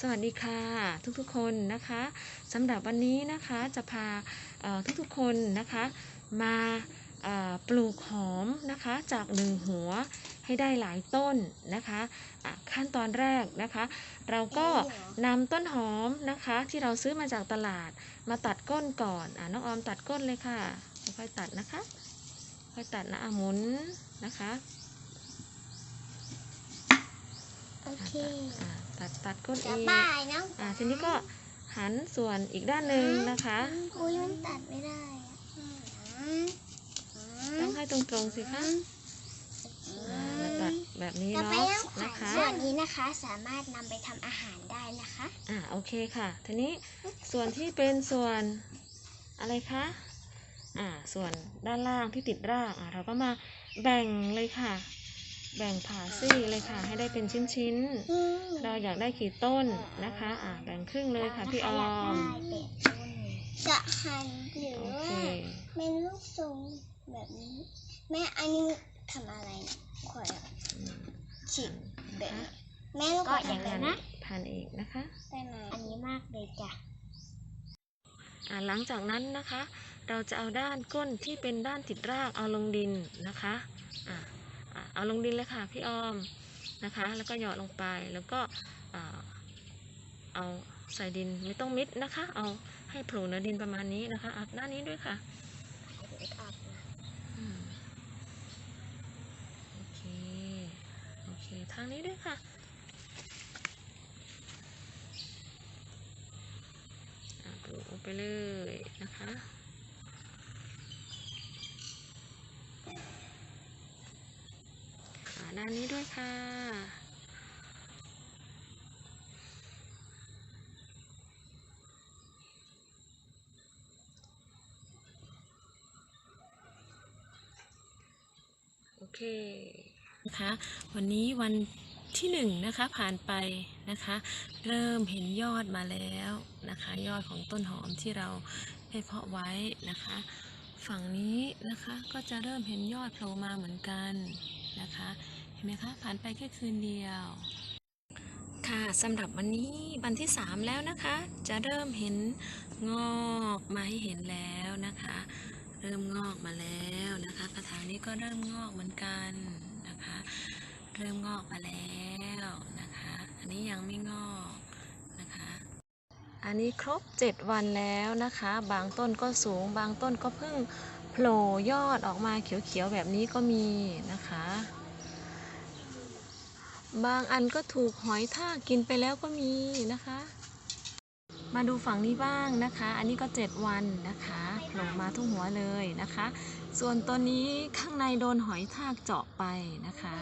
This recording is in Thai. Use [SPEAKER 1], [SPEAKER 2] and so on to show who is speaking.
[SPEAKER 1] สวัสดีค่ะ ทุกๆคนนะคะสำหรับวันนี้นะคะจะพาเอ่อทุกๆคนนะคะมาเอ่อปลูกหอมนะคะจากหนึ่งหัวให้ได้หลายต้นนะคะอะขั้นตอนแรกนะคะ เราก็นำต้นหอมนะคะที่เราซื้อมาจากตลาดมาตัดก้นก่อนอะน้องออมตัดก้นเลยค่ะค่อยๆตัดนะคะ ค่อยตัดนะอะหมุนนะคะ
[SPEAKER 2] โอเค
[SPEAKER 1] อะ ตัดตัดก้น
[SPEAKER 2] จะ
[SPEAKER 1] อีก
[SPEAKER 2] บายน้อง
[SPEAKER 1] อ่าทีนี้ก็หันส่วนอีกด้านหนึ่งนะคะ
[SPEAKER 2] อุ้ยมันตัดไม่ได้อะอืมอืม
[SPEAKER 1] ต้องให้ตรงๆสิคะอ่าแล้วตัดแบบนี้
[SPEAKER 2] ต่อไป
[SPEAKER 1] เนาะ
[SPEAKER 2] น้องขวัญ
[SPEAKER 1] นะคะ
[SPEAKER 2] ส่วนนี้นะคะสามารถนำไปทำอาหารได้นะคะ
[SPEAKER 1] อ่าโอเคค่ะ ทีนี้ส่วนที่เป็นส่วนอะไรคะอ่าส่วนด้านล่างที่ติดรากอ่าเราก็มาแบ่งเลยค่ะ แบ่งผ่าซี่เลยค่ะ ให้ได้เป็นชิ้นๆ เราอยากได้กี่ต้นนะคะ อ่าแบ่งครึ่งเลยค่ะพี่ออม
[SPEAKER 2] จะหั่นหรือ
[SPEAKER 1] โอ
[SPEAKER 2] ว่า
[SPEAKER 1] เค
[SPEAKER 2] เป็นลูกทรงแบบนี้ แม่อันนี้ทำอะไรนะขวด
[SPEAKER 1] อืม
[SPEAKER 2] ฉีกแบ
[SPEAKER 1] นะ
[SPEAKER 2] บ
[SPEAKER 1] คะ
[SPEAKER 2] แม่ลูกขวดอย่างไรนะ
[SPEAKER 1] ทานเองนะคะ
[SPEAKER 2] ได้ไหมอันนี้มากเลยจ้ะ
[SPEAKER 1] อ่าหลังจากนั้นนะคะ เราจะเอาด้านก้นที่เป็นด้านติดรากเอาลงดินนะคะอ่าอ่า เอาลงดินเลยค่ะพี่ออมนะคะ แล้วก็หยอดลงไปแล้วก็เอาใส่ดินไม่ต้องมิดนะคะ เอาให้โผล่เนือดินประมาณนี้นะคะอาด้านนี้ด้วยค่ะโอเคโอเคทางนี้ด้วยค่ะอะปลูกไปเลยนะคะ อ่า ด้านนี้ด้วยค่ะโอเคนะคะวันนี้วันที่หนึ่งนะคะผ่านไปนะคะ เริ่มเห็นยอดมาแล้วนะคะ ยอดของต้นหอมที่เราได้เพาะไว้นะคะ ฝั่งนี้นะคะก็จะเริ่มเห็นยอดโผล่มาเหมือนกันนะคะ ห็นไหมคะผ่านไปแค่คืนเดียว ค่ะสำหรับวันนี้วันที่ 3 แล้วนะคะ จะเริ่มเห็นงอกมาให้เห็นแล้วนะคะ เริ่มงอกมาแล้วนะคะกระถางนี้ก็เริ่มงอกเหมือนกันนะคะ เริ่มงอกมาแล้วนะคะ อันนี้ยังไม่งอกนะคะ อันนี้ครบ 7 วันแล้วนะคะ บางต้นก็สูง บางต้นก็เพิ่งโผล่ยอดออกมาเขียวๆแบบนี้ก็มีนะคะ บางอันก็ถูกหอยทากกินไปแล้วก็มีนะคะ มาดูฝั่งนี้บ้างนะคะ อันนี้ก็ 7 วันนะคะโผล่มาทุกหัวเลยนะคะ ส่วนตัวนี้ข้างในโดนหอยทากเจาะไปนะคะ